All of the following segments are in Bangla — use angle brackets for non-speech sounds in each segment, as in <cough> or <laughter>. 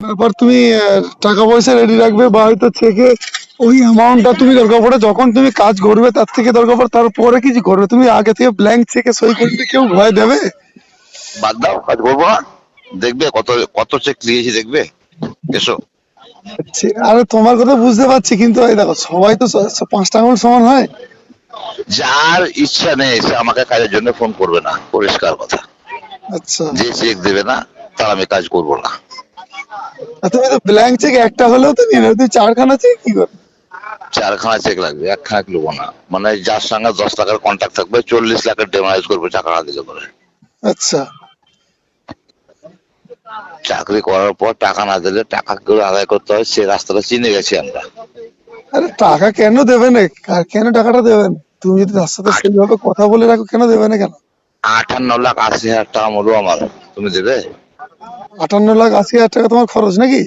ব্যাপার তুমি টাকা পয়সা রেডি রাখবে বা হয়তো চেকে ওই অ্যামাউন্টটা তুমি দরকার পড়ে যখন তুমি কাজ করবে তার থেকে দরকার পড়ে তারপরে কিছু করবে। তুমি আগে থেকে ব্ল্যাঙ্ক চেকে সই করতে কেউ ভয় দেবে? বাদ দাও কাজ করব না দেখবে কত কত চেক নিয়েছি দেখবে? এসো। ছে- আরে তোমার কথা বুঝতে পারছি কিন্তু এই দেখো সবাই তো পাঁচটা আঙুল সমান হয়। যার ইচ্ছা নেই সে আমাকে কাজের জন্য ফোন করবে না। পরিষ্কার কথা। আচ্ছা। যে চেক দেবে না তার আমি কাজ করব না। তুমি তো ব্ল্যাঙ্ক চেক একটা হলেও তো নিয়ে নেবে তুমি চারখানা চেক কি করবে চারখানা চেক লাগবে একখানা নেব না। মানে যার সঙ্গে দশ টাকার কন্ট্যাক্ট থাকবে চল্লিশ লাখের করবে টাকা না দিলে করে আচ্ছা। চাকরি করার পর টাকা না দিলে টাকা করে আদায় করতে হয় সে রাস্তাটা চিনে গেছি আমরা। আরে টাকা কেন দেবে না? কেন টাকাটা দেবে না? তুমি যদি তার সাথে সেইভাবে কথা বলে রাখো কেন দেবে না কেন? আটান্ন লাখ আশি হাজার টাকা মরবো আমার। তুমি দেবে? আটান্ন লাখ আশি হাজার টাকা তোমার খরচ নাকি?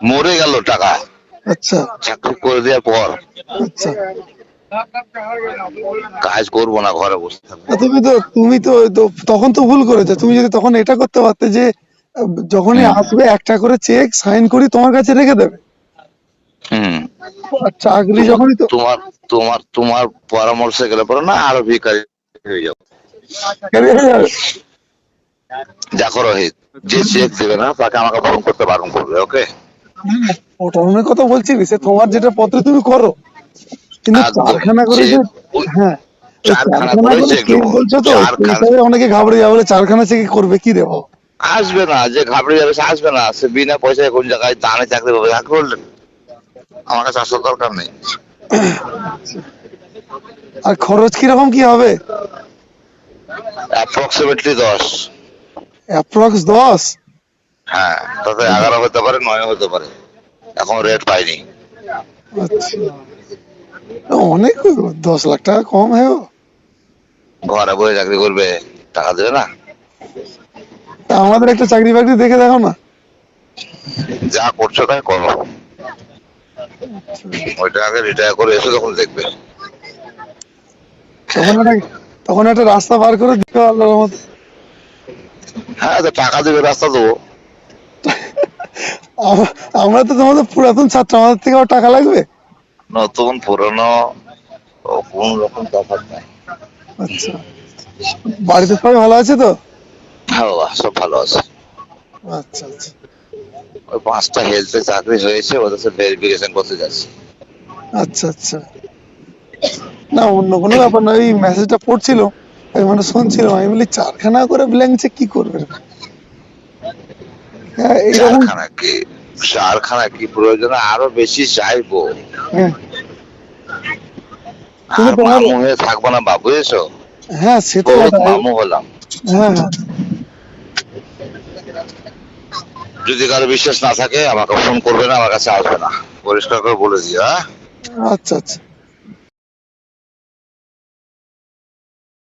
মরে গেল টাকা। আচ্ছা। চাকরি করে দেওয়ার পর। আচ্ছা। কাজ করব না ঘরে বসে তুমি তো তুমি তো তখন তো ভুল করেছ। তুমি যদি তখন এটা করতে পারতে যে যখনই আসবে একটা করে চেক সাইন করি তোমার কাছে রেখে দেবে। চাকরি যখনই তো তোমার তোমার তোমার পরামর্শে গেলে পরে না আরও ভিকারি হয়ে যাবে। দেখো রোহিত যে চেক দেবে না তাকে আমাকে করতে বারণ করবে ওকে? কথা বলছি সে তোমার যেটা পত্র তুমি করো। কিন্তু। চারখানা করে যে হ্যাঁ ওই চারখানা চারখানা করে করে check চেক দেবো। বলছো তো? চারখানা। সেই হিসাবে অনেকে ঘাবড়ে যাবে চারখানা চেক করবে কি দেবো? আসবে না যে ঘাবড়ে যাবে সে আসবে না। সে বিনা পয়সায় কোন জায়গায় দানে চাকরি পাবে চাকরি করলেন আমার কাছে আসার দরকার নেই। আর খরচ কীরকম কি হবে? অ্যাপ্রক্সিমেটলি দশ। অ্যাপ্রক্স দশ। হ্যাঁ তাতে এগারো হতে পারে নয় হতে পারে। এখন রেট পাইনি। আচ্ছা। অনেক দশ লাখ টাকা কম হয়। ঘরে বসে চাকরি করবে টাকা দেবে না। আমাদের একটা চাকরি বাকরি দেখে দেখো না। যা করছ তাই করো। ওইটা আগে রিটায়ার করে এসে তখন দেখবে। তখন একটা তখন একটা রাস্তা বার করে দিতে আল্লাহর মতো হ্যাঁ টাকা দেবে রাস্তা দেবো। <laughs> আমরা তো তোমাদের পুরাতন ছাত্র আমাদের থেকে টাকা লাগবে? নতুন পুরনো কোন রকম তফাৎ নাই। আচ্ছা। বাড়িতে সবাই ভালো আছে তো? হ্যাঁ সব ভালো আছে। আচ্ছা আচ্ছা। ওই পাঁচটা হেলথে চাকরি হয়েছে ওদের সাথে ভেরিফিকেশন করতে যাচ্ছি। আচ্ছা আচ্ছা। না অন্য কোনো ব্যাপার না ওই মেসেজটা পড়ছিল। আমি মানে শুনছিলাম আমি বলি চারখানা করে কি করবে? হ্যাঁ চারখানা কি? চারখানা কি প্রয়োজন আরও বেশি চাইব? হ্যাঁ। মামু হয়ে থাকব না বাবু এসো হ্যাঁ সে তো মামু হলাম। হ্যাঁ হ্যাঁ। যদি কারও বিশ্বাস না থাকে আমাকে ফোন করবে না আমার কাছে আসবে না। পরিষ্কার করে বলে দিও হ্যাঁ? আচ্ছা আচ্ছা।